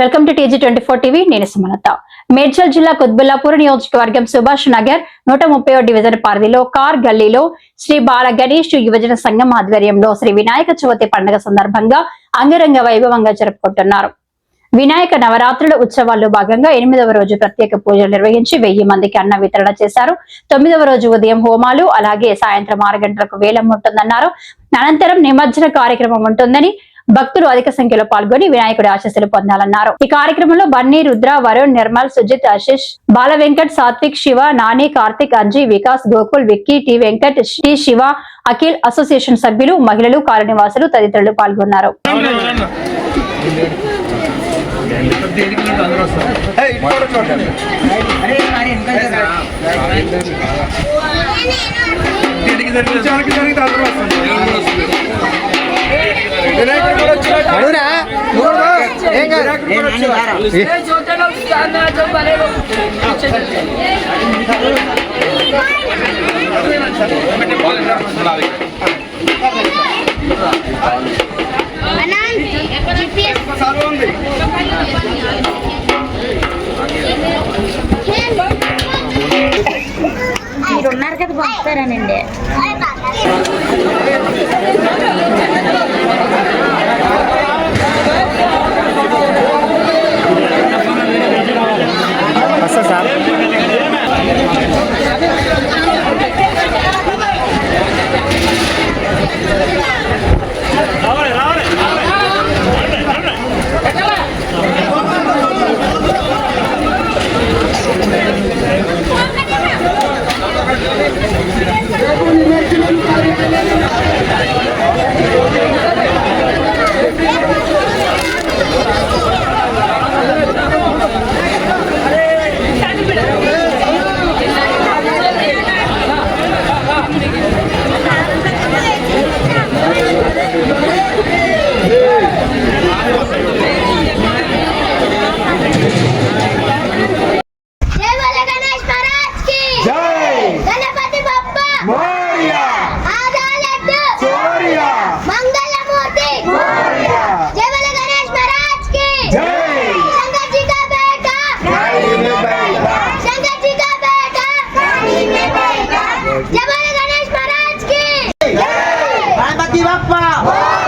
Welcome to TG twenty four TV నేను సుమలత. మేడ్చల్ జిల్లా కుత్బుల్లాపూర్ నియోజకవర్గం సుభాష్ నగర్ నూట ముప్పై డివిజన్ పరిధిలో కార్ గల్లీలో శ్రీ బాల గణేష్ యువజన సంఘం ఆధ్వర్యంలో శ్రీ వినాయక చవితి పండుగ సందర్భంగా అంగరంగ వైభవంగా జరుపుకుంటున్నారు. వినాయక నవరాత్రుల ఉత్సవాల్లో భాగంగా ఎనిమిదవ రోజు ప్రత్యేక పూజలు నిర్వహించి వెయ్యి మందికి అన్న వితరణ చేశారు. తొమ్మిదవ రోజు ఉదయం హోమాలు అలాగే సాయంత్రం ఆరు గంటలకు వేలం ఉంటుందన్నారు. అనంతరం నిమజ్జన కార్యక్రమం ఉంటుందని భక్తులు అధిక సంఖ్యలో పాల్గొని వినాయకుడి ఆశస్సులు పొందాలన్నారు ఈ కార్యక్రమంలో Bunny Rudra Varun Nirmal Sujith Ashish Bala Venkat Sathvik Siva Nani Karthik Anji Vikas Gokul Vicky T Venkat T Siva Akhil association సభ్యులు మహిళలు కాలనివాసులు తదితరులు పాల్గొన్నారు అడుగురా మీరు ఉన్నారు కదా పంపుతారానండి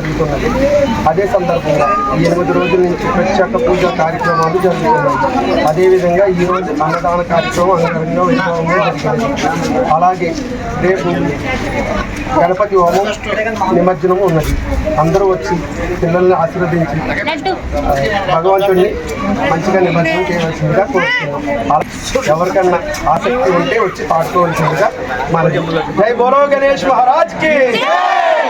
జరుగుతున్నది. అదే సందర్భంగా ఈ ఎనిమిది రోజుల నుంచి ప్రత్యేక పూజ కార్యక్రమాలు జరుగుతున్నాయి. అదేవిధంగా ఈ రోజు అన్నదాన కార్యక్రమం అంగరంగా వైభవంగా జరిగింది అలాగే రేపు గణపతి హోమం నిమజ్జనం ఉన్నది. అందరూ వచ్చి పిల్లల్ని ఆశీర్వదించి భగవంతుడిని మంచిగా నిమజ్జనం చేయవలసిందిగా కోరుతున్నాం. ఎవరికన్నా ఆసక్తి ఉంటే వచ్చి పాడుకోవాల్సిందిగా మన జై బోలో గణేష్ మహారాజ్ కి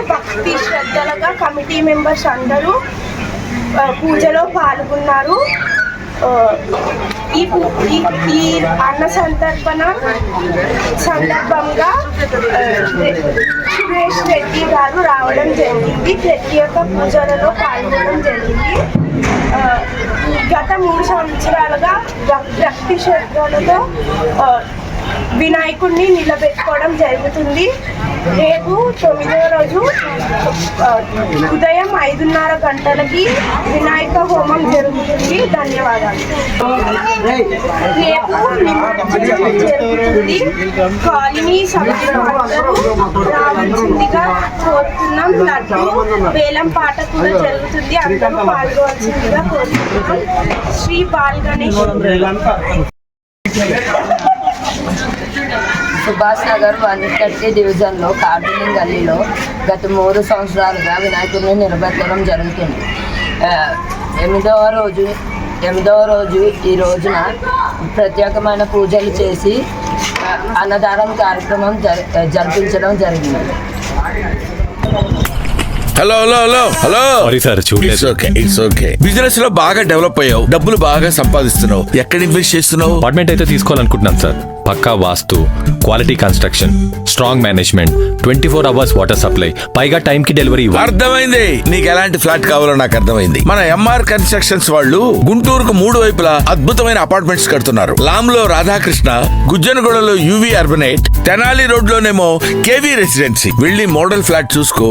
భక్తి శ్రద్ధలుగా కమిటీ మెంబర్స్ అందరూ పూజలో పాల్గొన్నారు. ఈ ఈ- అన్న సందర్భన సందర్భంగా సురేష్ రెడ్డి గారు రావడం జరిగింది. ప్రత్యేక పూజలలో పాల్గొనడం జరిగింది. గత మూడు సంవత్సరాలుగా భక్తి శ్రద్ధలతో వినాయకుడిని నిలబెట్టుకోవడం జరుగుతుంది. రేపు తొమ్మిదవ రోజు ఉదయం ఐదున్నర గంటలకి వినాయక హోమం జరుగుతుంది. ధన్యవాదాలు. రేపు జరుగుతుంది. కాలనీ సభ్యులు రావాల్సిందిగా కోరుతున్నాం. లడ్డు వేలం పాట కూడా జరుగుతుంది. అందరూ పాల్గొవాల్సిందిగా కోరుతున్నాం. శ్రీ బాల్ గణేష్ సుభాష్ నగర్ వన్ థర్టీ డివిజన్లో కార్బిలింగ్ గల్లీలో గత మూడు సంవత్సరాలుగా వినాయకుడిని నిలబెట్టడం జరుగుతుంది. ఎనిమిదవ రోజు ఎనిమిదవ రోజు ఈ రోజున ప్రత్యేకమైన పూజలు చేసి అన్నదానం కార్యక్రమం జరి జరిపించడం జరిగింది. Hello hello hello hello sorry it's okay it's okay బిజినెస్లో బాగా డెవలప్ అయ్యావు డబ్బులు బాగా సంపాదిస్తున్నావు ఎక్కడ ఇన్వెస్ట్ చేస్తున్నావు? అపార్ట్మెంట్ అయితే తీసుకోవాలనుకుంటున్నాను సార్ పక్కా vastu quality construction strong management twenty four hours water supply పైగా టైం కి డెలివరీ అర్థమైంది. నీకు ఎలాంటి ఫ్లాట్ కావాలో నాకు అర్థమైంది. మన ఎంఆర్ కన్స్ట్రక్షన్స్ వాళ్ళు గుంటూరుకు మూడు వైపులా అద్భుతమైన అపార్ట్మెంట్స్ కడుతున్నారు. లామ్లో రాధాకృష్ణ గుజ్జనగూడలో యువి అర్బనేట్ తెనాలి రోడ్ లోనేమో కేవీ రెసిడెన్సీ వెళ్ళి మోడల్ ఫ్లాట్ చూసుకో.